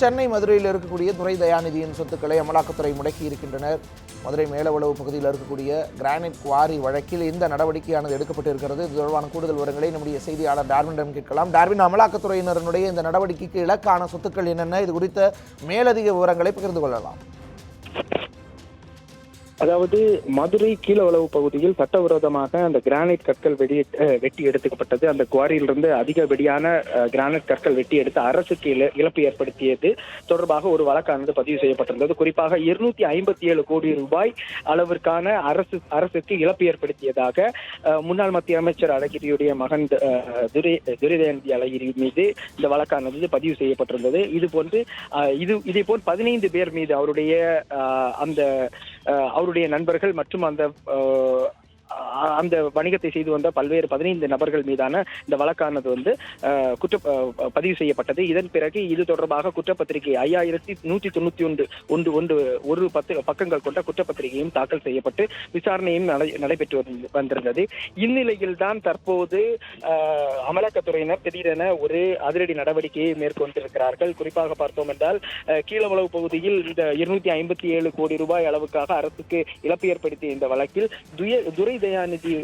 சென்னை மதுரையில் இருக்கக்கூடிய துறை தயாநிதியின் சொத்துக்களை அமலாக்கத்துறை முடக்கி இருக்கின்றனர். மதுரை மேலவளவு பகுதியில் இருக்கக்கூடிய கிரானைட் குவாரி வழக்கில் இந்த நடவடிக்கையானது எடுக்கப்பட்டு இருக்கிறது இது தொடர்பான கூடுதல் விவரங்களை நம்முடைய செய்தியாளர் டார்வினிடம் கேட்கலாம். டார்வின் அமலாக்கத்துறையினருடைய இந்த நடவடிக்கைக்கு இலக்கான சொத்துக்கள் என்னென்ன? இது குறித்த மேலதிக விவரங்களை பகிர்ந்து கொள்ளலாம். அதாவது மதுரை கீழவளவு பகுதியில் சட்டவிரோதமாக அந்த கிரானைட் கற்கள் வெடி வெட்டி எடுத்துக்கப்பட்டது அந்த குவாரியிலிருந்து அதிகப்படியான வெடியான கிரானைட் கற்கள் வெட்டி எடுத்து அரசுக்கு இழப்பு ஏற்படுத்தியது. தொடர்பாக ஒரு வழக்கானது பதிவு செய்யப்பட்டிருந்தது. குறிப்பாக இருநூத்தி ஐம்பத்தி ஏழு கோடி ரூபாய் அளவிற்கான அரசு அரசுக்கு இழப்பு ஏற்படுத்தியதாக முன்னாள் மத்திய அமைச்சர் அழகிரியுடைய மகன் துரை துரைதயந்தி அழகிரி மீது இந்த வழக்கானது பதிவு செய்யப்பட்டிருந்தது. இது போன்று இது இதே போல் பதினைந்து பேர் மீது அவருடைய அந்த அவருடைய நண்பர்கள் மற்றும் அந்த அந்த வணிகத்தை செய்து வந்த பல்வேறு பதினைந்து நபர்கள் மீதான இந்த வழக்கானது வந்து குற்ற பதிவு செய்யப்பட்டது. இதன் பிறகு இது தொடர்பாக குற்றப்பத்திரிகை ஐயாயிரத்தி நூற்றி தொண்ணூத்தி ஒன்று ஒன்று ஒன்று ஒரு பத்து பக்கங்கள் கொண்ட குற்றப்பத்திரிகையும் தாக்கல் செய்யப்பட்டு விசாரணையும் நடை- நடைபெற்று வந்து- வந்திருந்தது. இந்நிலையில் தான் தற்போது அமலாக்கத்துறையினர் திடீரென ஒரு அதிரடி நடவடிக்கையை மேற்கொண்டிருக்கிறார்கள். குறிப்பாக பார்த்தோம் என்றால் கீழவளவு பகுதியில் இந்த இருநூத்தி ஐம்பத்தி ஏழு கோடி ரூபாய் அளவுக்காக அரசுக்கு இழப்பு ஏற்படுத்திய இந்த வழக்கில் துய துரை தயானி கருணாநிதி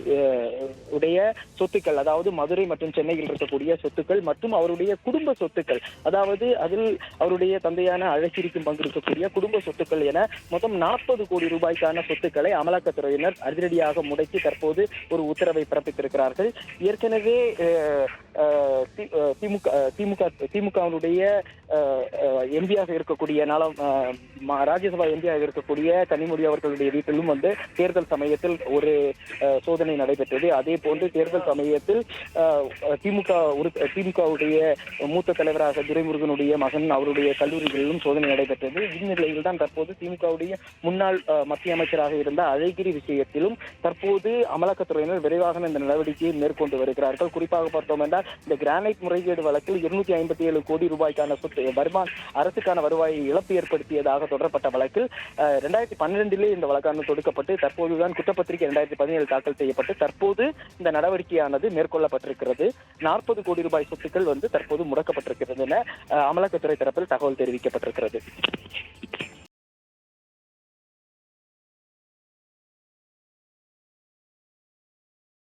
உடைய சொத்துக்கள் அதாவது மதுரை மற்றும் சென்னையில் இருக்கக்கூடிய சொத்துக்கள் மற்றும் அவருடைய குடும்ப சொத்துக்கள். அதாவது அதில் அவருடைய தந்தையான அழகிரிக்கும் பங்கிருக்கக்கூடிய குடும்ப சொத்துக்கள் என மொத்தம் நாற்பது கோடி ரூபாய்க்கான சொத்துக்களை அமலாக்கத்துறையினர் அதிரடியாக முடக்கி தற்போது ஒரு உத்தரவை பிறப்பித்திருக்கிறார்கள். ஏற்கனவே திமுக திமுக திமுகவினுடைய எம்பியாக இருக்கக்கூடிய நலம் ராஜ்யசபா எம்பியாக இருக்கக்கூடிய கனிமொழி அவர்களுடைய வீட்டிலும் வந்து தேர்தல் சமயத்தில் ஒரு சோதனை நடைபெற்றது. அதே போன்று தேர்தல் சமயத்தில் திமுக திமுகவுடைய மூத்த தலைவராக துரைமுருகனுடைய மகன் அவருடைய கல்லூரிகளிலும் சோதனை நடைபெற்றது. இந்நிலையில் தான் தற்போது திமுகவுடைய முன்னாள் மத்திய அமைச்சராக இருந்த அழகிரி விஷயத்திலும் தற்போது அமலாக்கத்துறையினர் விரைவாக இந்த நடவடிக்கையை மேற்கொண்டு வருகிறார்கள். குறிப்பாக பார்த்தோம் என்றால் இந்த கிரானைட் முறைகேடு வழக்கில் இருநூத்தி ஐம்பத்தி ஏழு கோடி ரூபாய்க்கான சொத்து வருமான அரசுக்கான வருவாயை இழப்பு ஏற்படுத்தியதாக தொடரப்பட்ட வழக்கில் இரண்டாயிரத்தி ரெண்டாயிரத்தி பன்னிரெண்டிலே இந்த வழக்கானது தொடுக்கப்பட்டு தற்போதுதான் குற்றப்பத்திரிகை ரெண்டாயிரத்தி பதினேழு தாக்கல் செய்யப்பட்டு தற்போது இந்த நடவடிக்கையானது மேற்கொள்ளப்பட்டிருக்கிறது. நாற்பது கோடி ரூபாய் சொத்துக்கள் வந்து தற்போது முடக்கப்பட்டிருக்கிறது என அஹ், அமலாக்கத்துறை தரப்பில் தகவல் தெரிவிக்கப்பட்டிருக்கிறது.